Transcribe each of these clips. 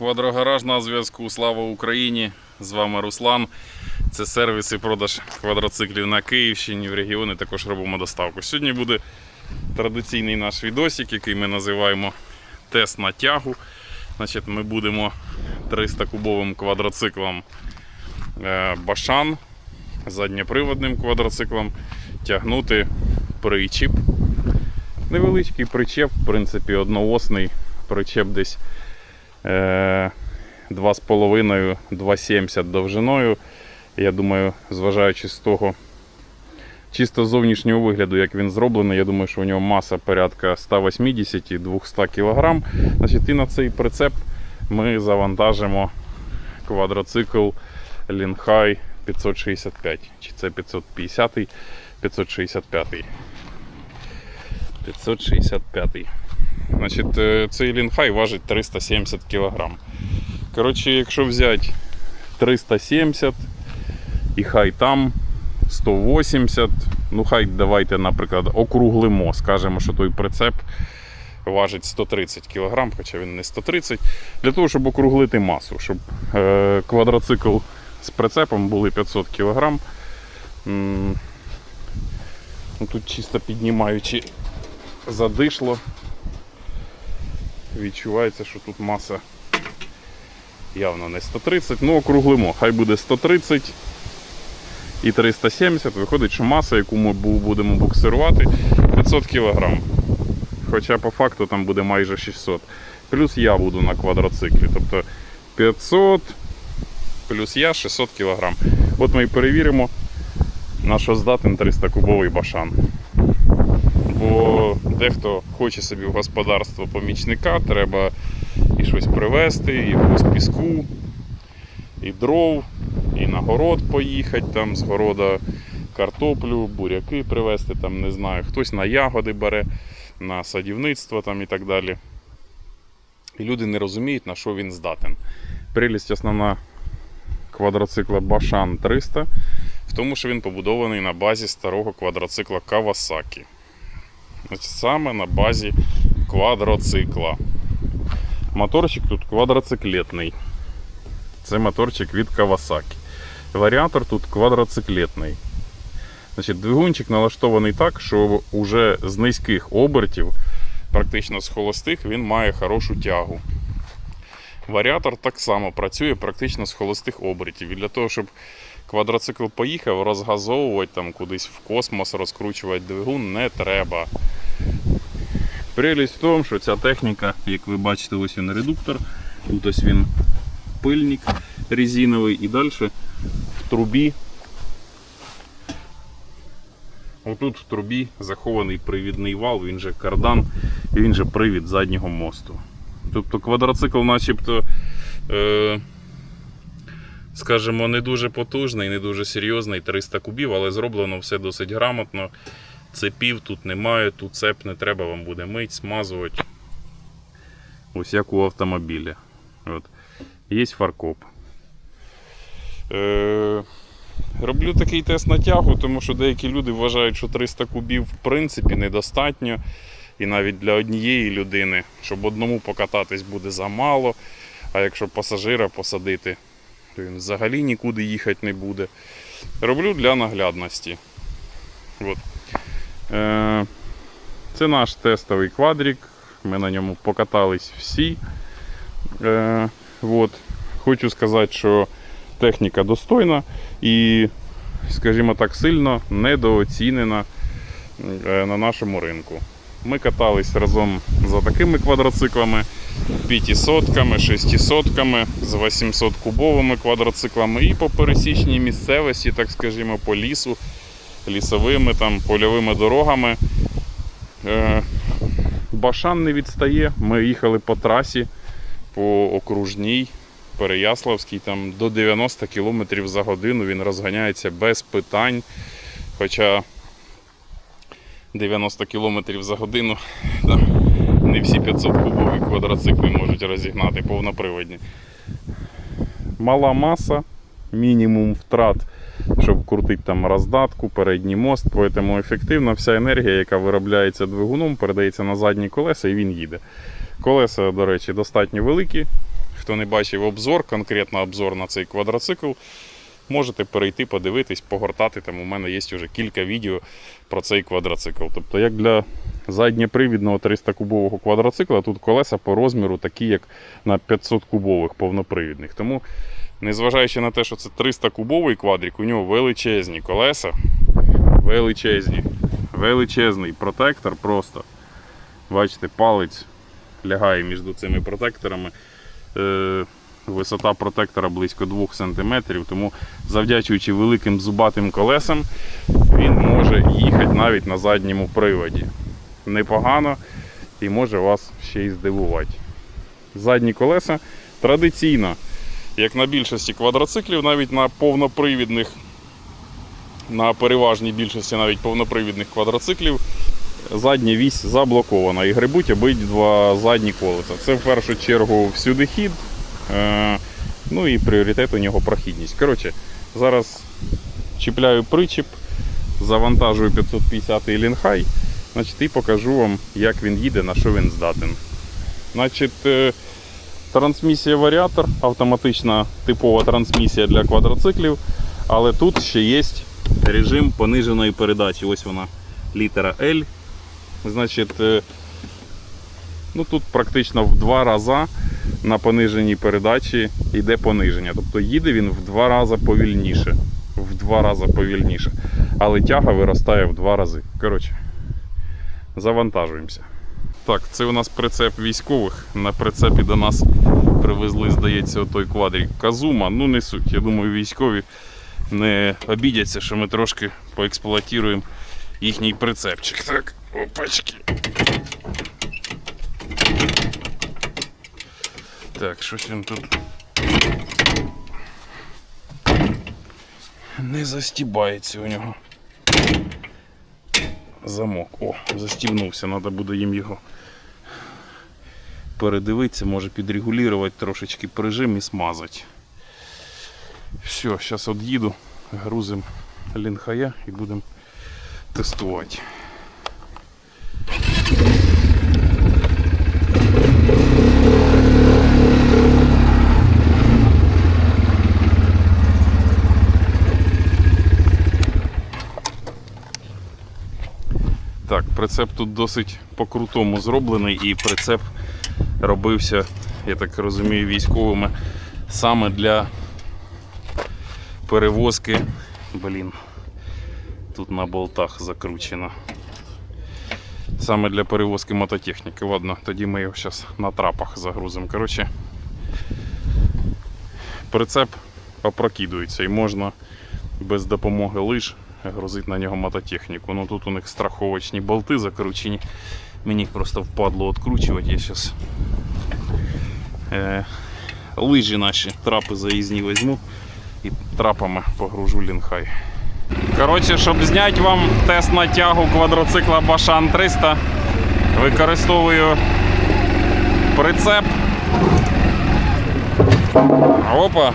Квадрогараж на зв'язку. Слава Україні! З вами Руслан. Це сервіс і продаж квадроциклів на Київщині, в регіони також робимо доставку. Сьогодні буде традиційний наш відосик, який ми називаємо тест на тягу. Значить, ми будемо 300-кубовим квадроциклом е, Башан, задньоприводним квадроциклом тягнути причіп. Невеличкий причеп, в принципі, одноосний причеп десь 2,5-2,70 довжиною. Я думаю, зважаючи з того чисто зовнішнього вигляду, як він зроблений, я думаю, що у нього маса порядка 180-200 кг. Значить, і на цей прицеп ми завантажимо квадроцикл Лінхай 565. Чи це 550 565 565 Значить, е, цей лінхай важить 370 кг. Коротше, якщо взяти 370 і хай там 180, ну хай давайте, наприклад, округлимо, скажемо, що той прицеп важить 130 кг, хоча він не 130 для того, щоб округлити масу, щоб е, квадроцикл з прицепом були 500 кг. Ну, тут чисто піднімаючи задишло. Відчувається, що тут маса явно не 130, ну округлимо, хай буде 130 і 370, виходить, що маса, яку ми будемо буксирувати, 500 кг. Хоча по факту там буде майже 600. Плюс я буду на квадроциклі. Тобто 500 плюс я 600 кг. От ми і перевіримо, на що здатен 300-кубовий башан. Бо дехто хоче собі в господарство помічника, треба і щось привезти, і якусь піску, і дров, і на город поїхати, там з города картоплю, буряки привезти, там, не знаю, хтось на ягоди бере, на садівництво там, і так далі. І люди не розуміють, на що він здатен. Прелість основна квадроцикла Башан 300 в тому, що він побудований на базі старого квадроцикла Kawasaki. Саме на базі квадроцикла. Моторчик тут квадроциклетний. Це моторчик від Kawasaki. Варіатор тут квадроциклетний. Значить, двигунчик налаштований так, що уже з низьких обертів, практично з холостих, він має хорошу тягу. Варіатор так само працює практично з холостих обертів. І для того, щоб квадроцикл поїхав, розгазовувати там кудись в космос, розкручувати двигун не треба. Прелість в тому, що ця техніка, як ви бачите, ось він редуктор, тут ось він пильник резиновий і далі в трубі. Отут в трубі захований привідний вал, він же кардан, він же привід заднього мосту. Тобто квадроцикл начебто, е, скажімо, не дуже потужний, не дуже серйозний, 300 кубів, але зроблено все досить грамотно. Цепів тут немає, тут цеп не треба вам буде мить, смазувати. Ось як у автомобіля. От. Є фаркоп. Е, роблю такий тест на тягу, тому що деякі люди вважають, що 300 кубів в принципі недостатньо. І навіть для однієї людини, щоб одному покататись буде замало. А якщо пасажира посадити, то він взагалі нікуди їхати не буде. Роблю для наглядності. От. Е, Це наш тестовий квадрик. Ми на ньому покатались всі. Е, от. Хочу сказати, що техніка достойна і, скажімо так, сильно недооцінена е, на нашому ринку. Ми катались разом за такими квадроциклами, 500-ками, 600-ками, з 800-кубовими квадроциклами і по пересічній місцевості, так скажімо, по лісу, лісовими там, польовими дорогами. Е, Башан не відстає. Ми їхали по трасі, по окружній, Переяславській, там до 90 км за годину він розганяється без питань. Хоча 90 км за годину не всі 500 кубові квадроцикли можуть розігнати повноприводні. Мала маса, мінімум втрат, щоб крутити там роздатку, передній мост, тому ефективно вся енергія, яка виробляється двигуном, передається на задні колеса і він їде. Колеса, до речі, достатньо великі. Хто не бачив обзор, конкретно обзор на цей квадроцикл, можете перейти, подивитись, погортати. Там у мене є вже кілька відео про цей квадроцикл. Тобто, як для задньопривідного 300-кубового квадроцикла, тут колеса по розміру такі, як на 500-кубових повнопривідних. Тому, незважаючи на те, що це 300-кубовий квадрик, у нього величезні колеса. Величезні. Величезний протектор просто. Бачите, палець лягає між цими протекторами. Е, висота протектора близько 2 см, тому завдячуючи великим зубатим колесам, він може їхати навіть на задньому приводі. Непогано і може вас ще й здивувати. Задні колеса традиційно, як на більшості квадроциклів, навіть на повнопривідних, на переважній більшості навіть повнопривідних квадроциклів, задня вісь заблокована і грибуть обидва задні колеса. Це в першу чергу всюди хід, е, ну і пріоритет у нього прохідність. Коротше, зараз чіпляю причіп, завантажую 550 лінхай, значить, і покажу вам, як він їде, на що він здатен. Значить, е, трансмісія варіатор, автоматична типова трансмісія для квадроциклів, але тут ще є режим пониженої передачі. Ось вона літера L. Значить, е, ну тут практично в два рази на пониженій передачі йде пониження. Тобто їде він в два рази повільніше. В два рази повільніше. Але тяга виростає в два рази. Коротше, завантажуємося. Так, це у нас прицеп військових. На прицепі до нас привезли, здається, той квадрик Казума. Ну, не суть. Я думаю, військові не обідяться, що ми трошки поексплуатуємо їхній прицепчик. Так, опачки. Так, щось він тут. Не застібається у нього. Замок. О, застібнувся, треба буде їм його передивитися, може підрегулювати трошечки прижим і смазати. Все, зараз від'їду, грузимо лінхая і будемо тестувати. Так, прицеп тут досить по-крутому зроблений і прицеп робився, я так розумію, військовими саме для перевозки. Блін, тут на болтах закручено. Саме для перевозки мототехніки. Ладно, тоді ми його зараз на трапах загрузимо. Коротше, прицеп опрокидується і можна без допомоги лиж грузити на нього мототехніку. Ну тут у них страховочні болти закручені. Мені їх просто впадло відкручувати. Я зараз е, лижі наші трапи заїзні візьму і трапами погружу лінхай. Коротше, щоб зняти вам тест на тягу квадроцикла Башан 300, використовую прицеп. Опа!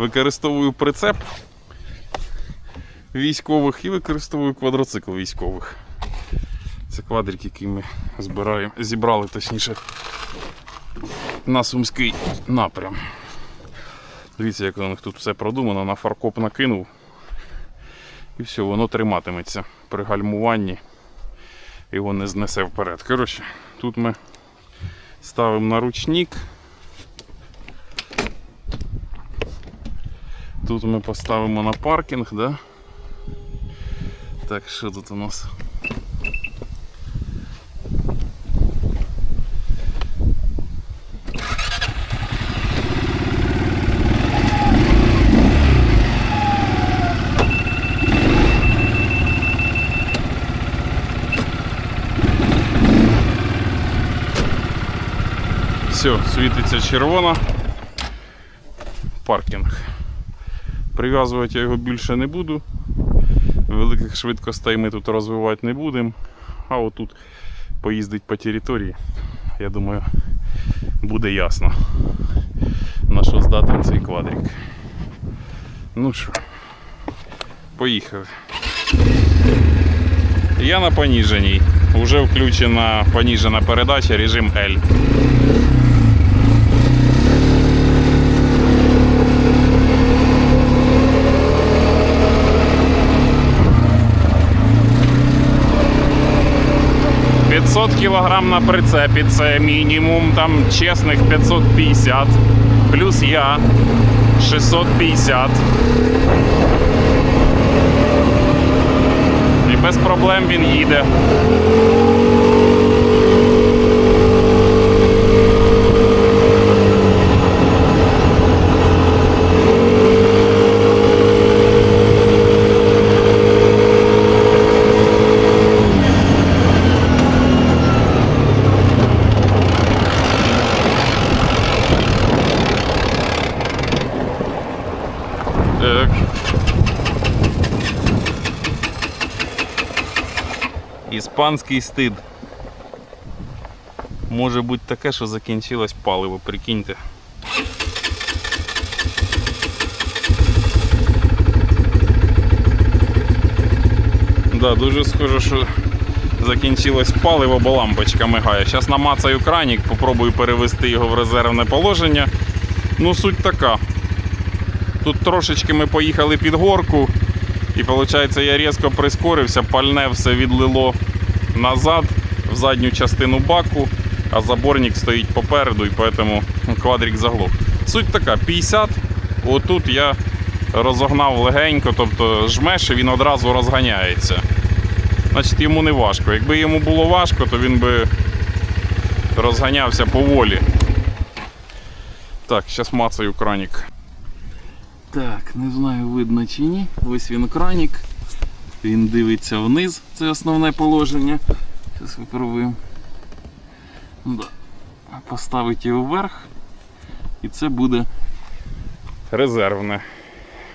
Використовую прицеп військових і використовую квадроцикл військових. Це квадрик, який ми збираємо, зібрали точніше на Сумський напрям. Дивіться, як у них тут все продумано, на фаркоп накинув. І все, воно триматиметься при гальмуванні. Його не знесе вперед. Коротше, тут ми ставимо на ручник. Тут ми поставимо на паркінг, да? Так, що тут у нас? Все, світиться червона. Паркінг. Прив'язувати я його більше не буду. Великих швидкостей ми тут розвивати не будемо. А отут поїздить по території. Я думаю, буде ясно, на що здатен цей квадрик. Ну що, поїхали. Я на поніженій вже включена поніжена передача, режим L. «500 кілограм на прицепі це мінімум, там чесних 550, плюс я 650. І без проблем він їде. Так. Іспанський стид. Може бути таке, що закінчилось паливо, прикиньте. Да, дуже схоже, що закінчилось паливо, бо лампочка мигає. Зараз намацаю кранік, попробую перевести його в резервне положення. Ну, суть така. Тут трошечки ми поїхали під горку, і виходить, я різко прискорився, пальне все відлило назад в задню частину баку, а заборник стоїть попереду, і тому квадрик заглох. Суть така: 50. Отут я розогнав легенько, тобто жмеш і він одразу розганяється. Значить, йому не важко. Якби йому було важко, то він би розганявся поволі. Так, зараз мацаю кранік. Так, не знаю, видно чи ні. Ось він кранік. Він дивиться вниз, це основне положення. Зараз випробуємо. Да. Поставити його вверх. І це буде резервне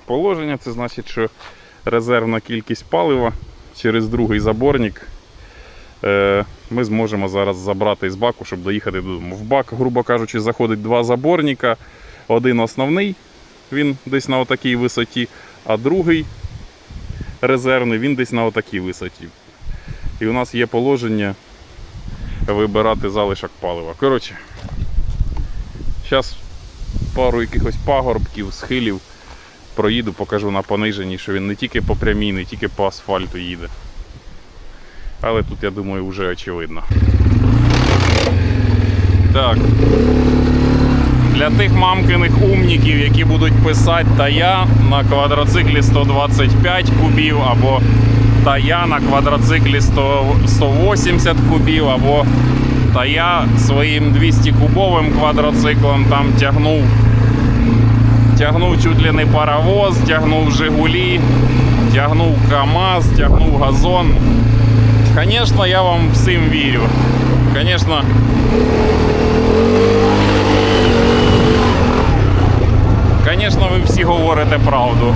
положення. Це значить, що резервна кількість палива через другий заборник. е, Ми зможемо зараз забрати з баку, щоб доїхати додому. В бак, грубо кажучи, заходить два заборника. Один основний, він десь на отакій висоті, а другий резервний, він десь на отакій висоті. І у нас є положення вибирати залишок палива. Коротше, зараз пару якихось пагорбків, схилів проїду, покажу на пониженні, що він не тільки по прямій, не тільки по асфальту їде. Але тут, я думаю, вже очевидно. Так. Для тих мамкиних умників, які будуть писати я на квадроциклі 125 кубів, або я на квадроциклі 100, 180 кубів, або я своїм 200 кубовим квадроциклом там тягнув, тягнув чуть ли не паровоз, тягнув Жигулі, тягнув КАМАЗ, тягнув газон. Звісно, я вам всім вірю. Звісно, Звісно, ви всі говорите правду.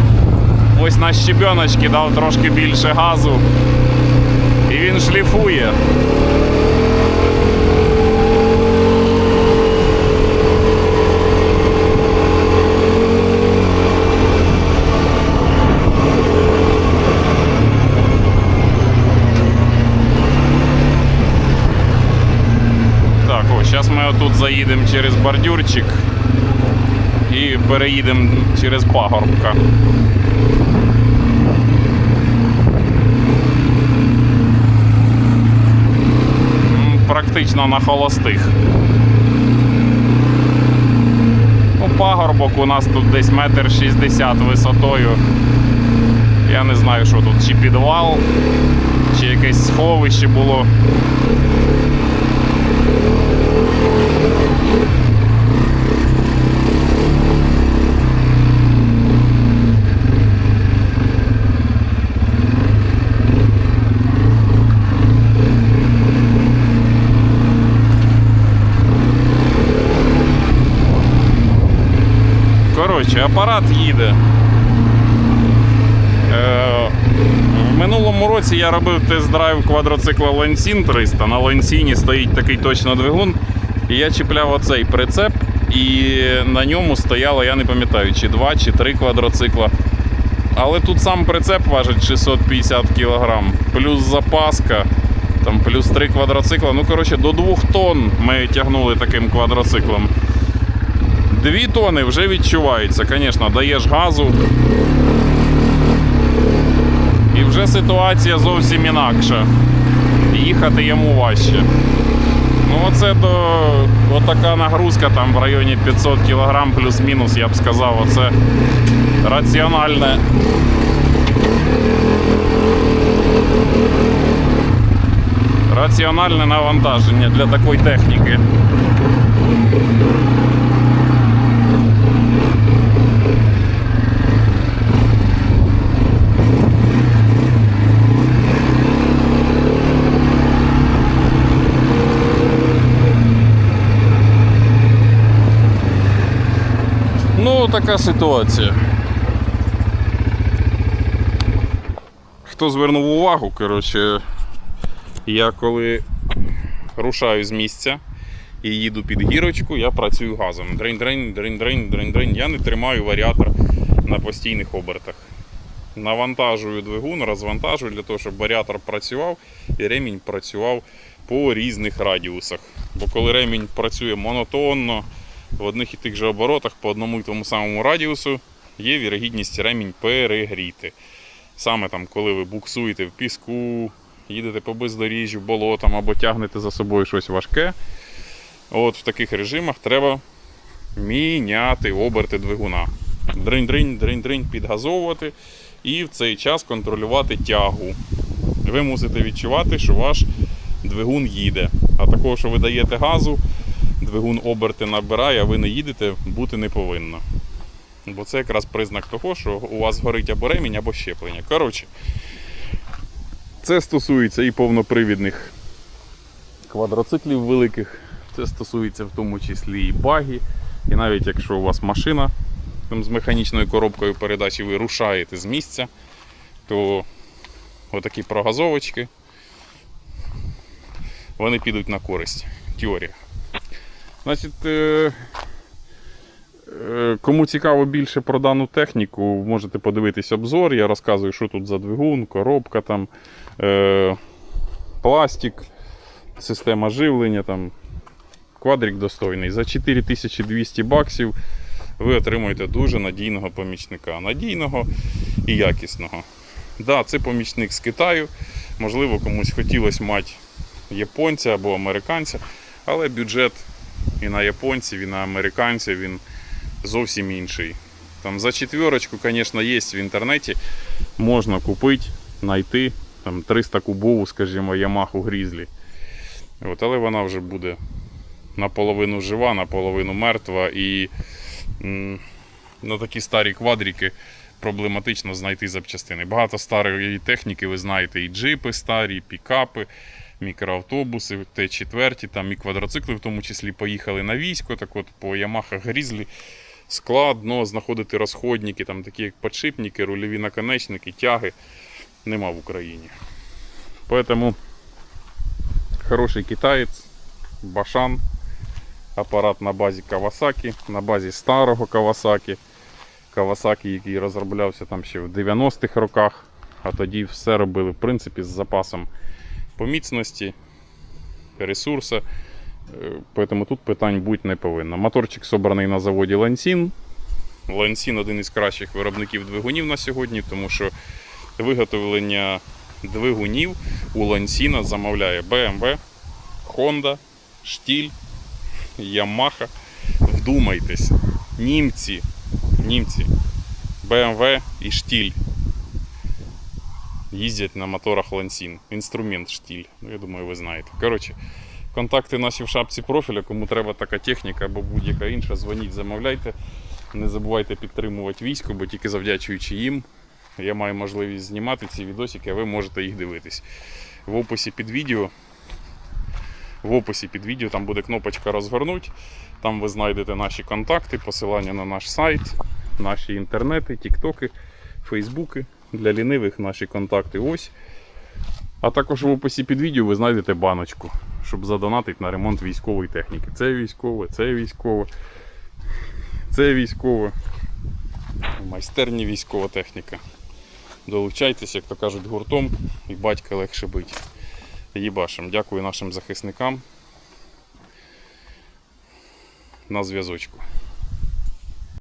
Ось на щебеночки дав трошки більше газу. І він шліфує. Так, о, зараз ми отут заїдемо через бордюрчик і переїдемо через пагорбка. Практично на холостих. Ну, пагорбок у нас тут десь метр шістдесят висотою. Я не знаю, що тут, чи підвал, чи якесь сховище було. Коротше, апарат їде. Е, в минулому році я робив тест-драйв квадроцикла Ленсін 300. На Ленсіні стоїть такий точно двигун. І я чіпляв оцей прицеп, і на ньому стояло, я не пам'ятаю, чи два, чи три квадроцикла. Але тут сам прицеп важить 650 кг, плюс запаска. Там плюс 3 квадроцикла. Ну, коротше, до 2 тонн ми тягнули таким квадроциклом. 2 тони вже відчувається, звісно, даєш газу. І вже ситуація зовсім інакша. Їхати йому важче. Ну, оце до отака нагрузка там в районі 500 кг плюс-мінус, я б сказав, оце раціональне. Раціональне навантаження для такої техніки. Така ситуація. Хто звернув увагу, коротше, я коли рушаю з місця і їду під гірочку, я працюю газом. Дрень-дрень, дрень-дрень, дрень-дрень. Я не тримаю варіатор на постійних обертах. Навантажую двигун, розвантажую для того, щоб варіатор працював і ремінь працював по різних радіусах. Бо коли ремінь працює монотонно, в одних і тих же оборотах по одному і тому самому радіусу, є вірогідність ремінь перегріти. Саме там, коли ви буксуєте в піску, їдете по бездоріжжю, болотам або тягнете за собою щось важке. От в таких режимах треба міняти оберти двигуна. Дринь-дринь, дринь-дринь, підгазовувати і в цей час контролювати тягу. Ви мусите відчувати, що ваш двигун їде. А такого, що ви даєте газу, двигун оберти набирає, а ви не їдете, бути не повинно. Бо це якраз признак того, що у вас горить або ремінь, або щеплення. Коротше, це стосується і повнопривідних квадроциклів великих, це стосується в тому числі і багі. І навіть якщо у вас машина там, з механічною коробкою передачі ви рушаєте з місця, то отакі прогазовочки вони підуть на користь. Теорія. Значить, е, е, кому цікаво більше про дану техніку, можете подивитись обзор. Я розказую, що тут за двигун, коробка, там, е, пластик, система живлення. Там, квадрик достойний. За 4200 баксів ви отримуєте дуже надійного помічника. Надійного і якісного. Да, це помічник з Китаю. Можливо, комусь хотілося мати японця або американця, але бюджет і на японців, і на американців він зовсім інший. Там за четверочку, звісно, є в інтернеті. Можна купити, знайти там 300 кубову, скажімо, Yamaha Grizzly. От, але вона вже буде наполовину жива, наполовину мертва. І м, на такі старі квадрики проблематично знайти запчастини. Багато старої техніки, ви знаєте, і джипи старі, і пікапи мікроавтобуси, Т4, там і квадроцикли, в тому числі поїхали на військо. Так от по Ямахах Грізлі складно знаходити розходники, там такі як подшипники, рульові наконечники, тяги нема в Україні. Поэтому хороший китаєць, Башан, апарат на базі Kawasaki, на базі старого Kawasaki. Kawasaki, який розроблявся там ще в 90-х роках, а тоді все робили в принципі з запасом по міцності. Е, тут питань бути не повинно. Моторчик собраний на заводі Лансін. Лансін один із кращих виробників двигунів на сьогодні, тому що виготовлення двигунів у Лансіна замовляє BMW, Honda, Штіль, Yamaha. Вдумайтесь, німці, німці, BMW і Штіль їздять на моторах Лансін. Інструмент штіль. Ну, я думаю, ви знаєте. Коротше, контакти наші в шапці профіля. Кому треба така техніка або будь-яка інша, дзвоніть, замовляйте. Не забувайте підтримувати військо, бо тільки завдячуючи їм, я маю можливість знімати ці відосики, а ви можете їх дивитись. В описі під відео. В описі під відео там буде кнопочка розгорнуть. Там ви знайдете наші контакти, посилання на наш сайт, наші інтернети, тіктоки, фейсбуки. Для лінивих наші контакти ось. А також в описі під відео ви знайдете баночку, щоб задонатити на ремонт військової техніки. Це військове, це військове, це військове. Майстерні військова техніка. Долучайтесь, як то кажуть, гуртом і батька легше бить. Їбашим. Дякую нашим захисникам. На зв'язочку.